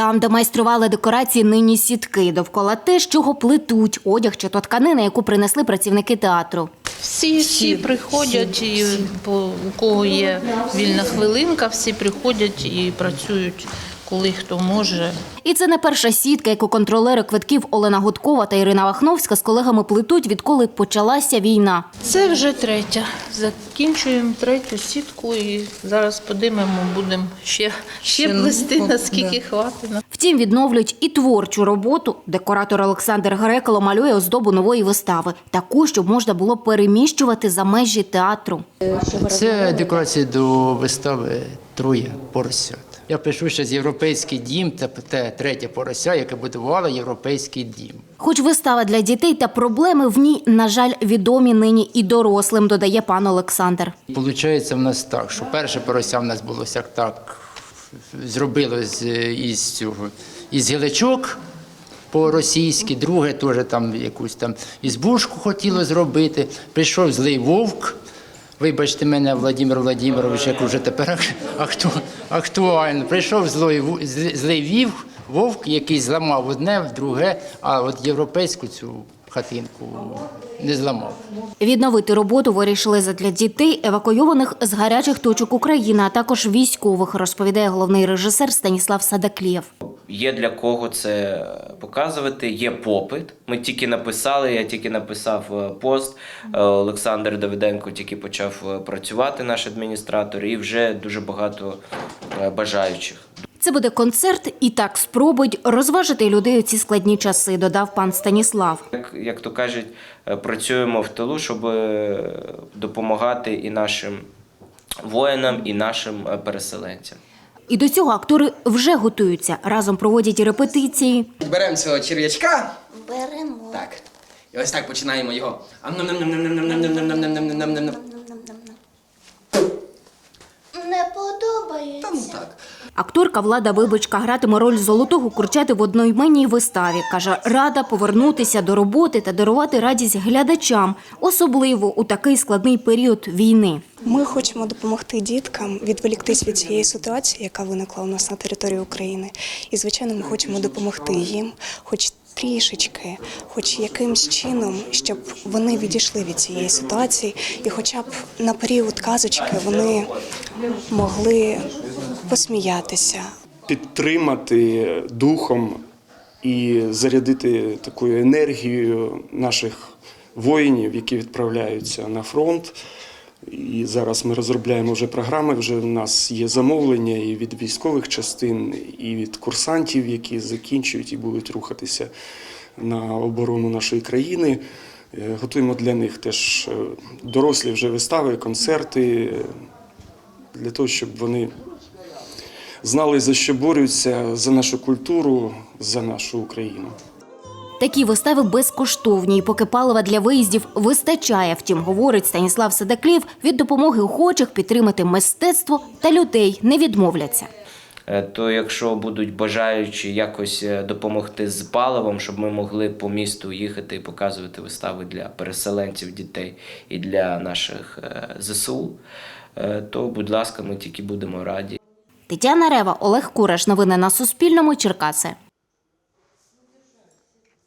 Там, де майстрували декорації, нині сітки. Довкола те, з чого плетуть одяг чи то тканина, яку принесли працівники театру. Всі, всі приходять, і по, у кого є вільна хвилинка, всі приходять і працюють, коли хто може. І це не перша сітка, яку контролери квитків Олена Гудкова та Ірина Вахновська з колегами плетуть, відколи почалася війна. Це вже третя. Закінчуємо третю сітку і зараз подимемо, будемо ще, ще плести, наскільки хватить. Втім, відновлюють і творчу роботу. Декоратор Олександр Грекало малює оздобу нової вистави, таку, щоб можна було переміщувати за межі театру. Це декорація до вистави Троє поросят. Я пишу ще з європейський дім, це те третє порося, яке будувало європейський дім. Хоч вистава для дітей та проблеми в ній, на жаль, відомі нині і дорослим, додає пан Олександр. Получається в нас так, що перше порося в нас було як так зробило з із цього із гілечок по-російськи, друге теж там якусь там ізбушку хотіло зробити. Прийшов злий вовк. Вибачте мене, Владимир Владимирович, як вже тепер акту, актуально. Прийшов злий, злий вів, вовк, який зламав одне, друге, а от європейську цю хатинку не зламав. Відновити роботу вирішили задля дітей, евакуйованих з гарячих точок України, а також військових, розповідає головний режисер Станіслав Садаклєв. Є для кого це показувати, є попит. Ми тільки написали, я тільки написав е, пост. е, Олександр Давиденко тільки почав е, працювати, наш адміністратор, і вже дуже багато бажаючих. Це буде концерт, і так спробують розважити людей у ці складні часи, додав пан Станіслав. Як, як то кажуть, працюємо в тилу, щоб допомагати і нашим воїнам, і нашим переселенцям. І до цього актори вже готуються, разом проводять репетиції. Беремо цього черв'ячка. Беремо. Так. І ось так починаємо його. Не подобається. Там так. Акторка Влада Вибочка гратиме роль золотого курчати в одноіменній виставі. Каже, рада повернутися до роботи та дарувати радість глядачам, особливо у такий складний період війни. Ми хочемо допомогти діткам відволіктись від цієї ситуації, яка виникла у нас на території України. І, звичайно, ми хочемо допомогти їм, хоч трішечки, хоч якимсь чином, щоб вони відійшли від цієї ситуації, і хоча б на період казочки вони могли посміятися, підтримати духом і зарядити такою енергією наших воїнів, які відправляються на фронт. І зараз ми розробляємо вже програми. Вже в нас є замовлення і від військових частин, і від курсантів, які закінчують і будуть рухатися на оборону нашої країни. Е, Готуємо для них теж е, дорослі вже вистави, концерти е, для того, щоб вони знали, за що борються, за нашу культуру, за нашу Україну. Такі вистави безкоштовні, і поки палива для виїздів вистачає. Втім, говорить Станіслав Садаклів, від допомоги охочих підтримати мистецтво та людей не відмовляться. Е, То якщо будуть бажаючі якось е, допомогти з паливом, щоб ми могли по місту їхати і показувати вистави для переселенців, дітей і для наших е, ЗСУ, то, будь ласка, ми тільки будемо раді. Тетяна Рева, Олег Кураш. Новини на Суспільному. Черкаси.